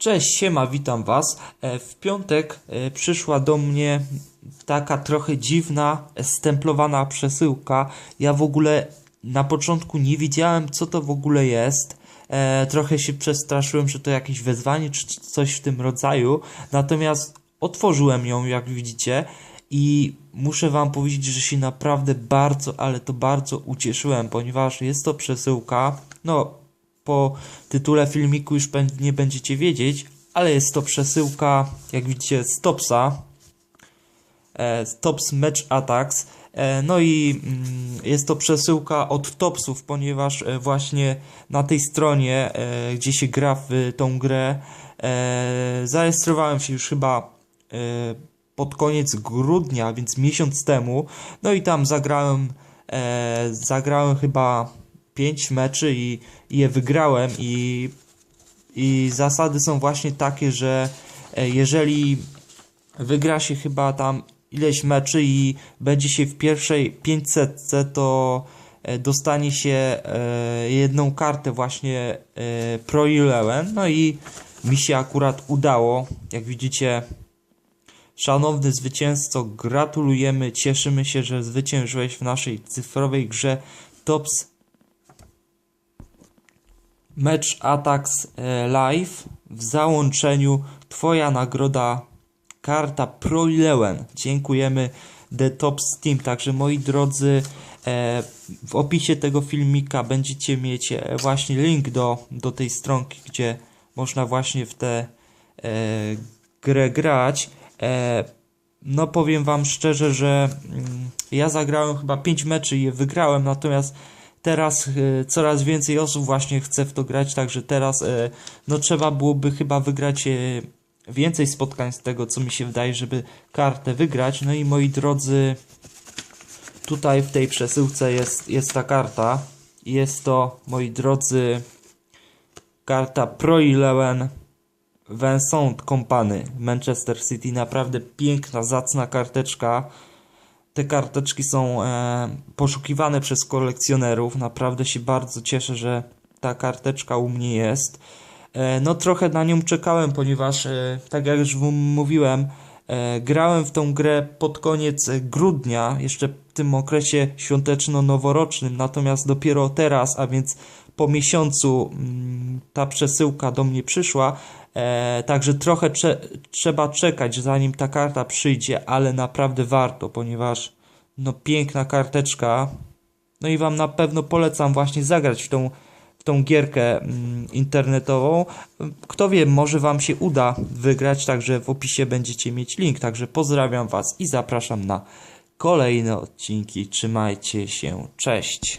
Cześć, siema, witam Was. E, W piątek e, przyszła do mnie taka trochę dziwna, stemplowana przesyłka. Ja w ogóle na początku nie wiedziałem, co to w ogóle jest. E, Trochę się przestraszyłem, że to jakieś wezwanie czy coś w tym rodzaju. Natomiast otworzyłem ją, jak widzicie, i muszę Wam powiedzieć, że się naprawdę bardzo, ale to bardzo ucieszyłem, ponieważ jest to przesyłka. No, po tytule filmiku już pewnie będziecie wiedzieć, ale jest to przesyłka, jak widzicie, z Topsa. E, Tops Match Attacks. E, no i mm, jest to przesyłka od Topsów, ponieważ e, właśnie na tej stronie, gdzie się gra w tą grę, zarejestrowałem się już chyba pod koniec grudnia, więc miesiąc temu. No i tam zagrałem, zagrałem chyba 5 meczy i, i je wygrałem i, i zasady są właśnie takie, że e, jeżeli wygra się chyba tam ileś meczy i będzie się w pierwszej 500, to e, dostanie się e, jedną kartę właśnie Pro 11. No i mi się akurat udało. Jak widzicie, szanowny zwycięzco, gratulujemy. Cieszymy się, że zwyciężyłeś w naszej cyfrowej grze Tops Match Attacks e, Live. W załączeniu Twoja nagroda karta Pro 11. Dziękujemy The Top Steam. Także moi drodzy, e, w opisie tego filmika będziecie mieć e, właśnie link do, do tej stronki, gdzie można właśnie w tę grę grać. No powiem wam szczerze, że mm, ja zagrałem chyba 5 meczy i je wygrałem, natomiast teraz e, coraz więcej osób właśnie chce w to grać, także teraz e, no trzeba byłoby chyba wygrać e, więcej spotkań z tego, co mi się wydaje, żeby kartę wygrać. No i moi drodzy, tutaj w tej przesyłce jest, jest ta karta. Jest to, moi drodzy, karta Pro 11 Vincent Company Manchester City. Naprawdę piękna, zacna karteczka. Te karteczki są e, poszukiwane przez kolekcjonerów. Naprawdę się bardzo cieszę, że ta karteczka u mnie jest. E, no trochę na nią czekałem, ponieważ e, tak jak już mówiłem, e, grałem w tą grę pod koniec grudnia, jeszcze w tym okresie świąteczno-noworocznym, natomiast dopiero teraz, a więc po miesiącu mm, ta przesyłka do mnie przyszła, e, także trochę cze- trzeba czekać, zanim ta karta przyjdzie, ale naprawdę warto, ponieważ no piękna karteczka, no i Wam na pewno polecam właśnie zagrać w tą, w tą gierkę mm, internetową. Kto wie, może Wam się uda wygrać, także w opisie będziecie mieć link. Także pozdrawiam Was i zapraszam na kolejne odcinki. Trzymajcie się, cześć.